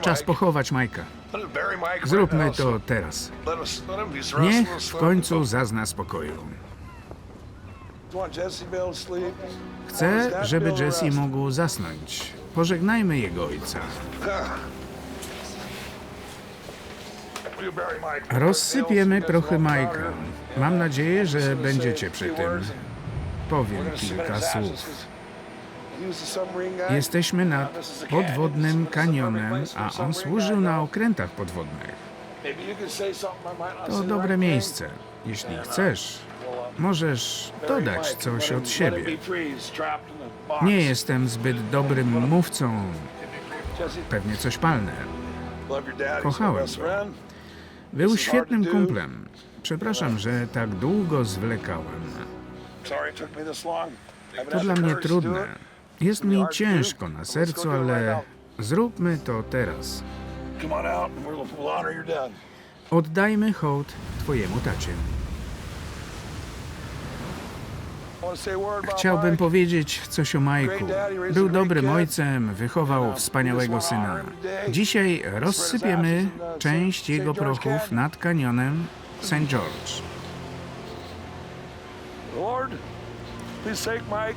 Czas pochować Majka. Zróbmy to teraz. Niech w końcu zazna spokoju. Chcę, żeby Jesse mógł zasnąć. Pożegnajmy jego ojca. Rozsypiemy prochy Majka. Mam nadzieję, że będziecie przy tym. Powiem kilka słów. Jesteśmy nad podwodnym kanionem, a on służył na okrętach podwodnych. To dobre miejsce. Jeśli chcesz, możesz dodać coś od siebie. Nie jestem zbyt dobrym mówcą. Pewnie coś palne. Kochałem go. Był świetnym kumplem. Przepraszam, że tak długo zwlekałem. To dla mnie trudne. Jest mi ciężko na sercu, ale zróbmy to teraz. Oddajmy hołd Twojemu tacie. Chciałbym powiedzieć coś o Majku. Był dobrym ojcem, wychował wspaniałego syna. Dzisiaj rozsypiemy część jego prochów nad kanionem St. George.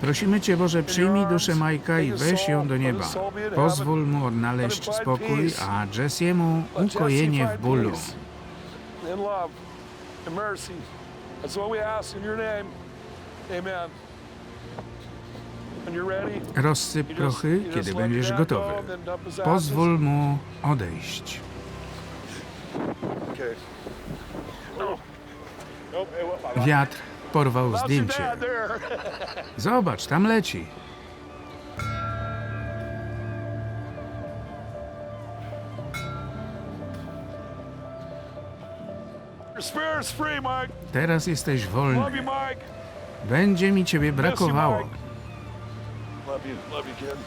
Prosimy Cię, Boże, przyjmij duszę Majka i weź ją do nieba. Pozwól mu odnaleźć spokój, a Jessiemu ukojenie w bólu. Rozsyp prochy, kiedy będziesz gotowy. Pozwól mu odejść. Wiatr porwał zdjęcie. Zobacz, tam leci. Teraz jesteś wolny. Będzie mi ciebie brakowało.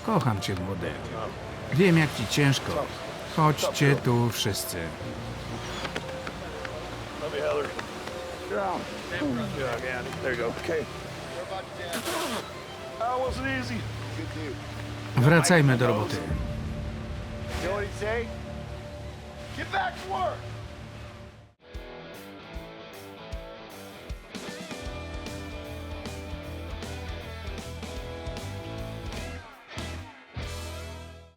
Kocham cię, młody. Wiem, jak ci ciężko. Chodźcie tu wszyscy. Yeah. There you go. Okay. That wasn't easy. Wracajmy do roboty. You know what he'd say? Get back to work.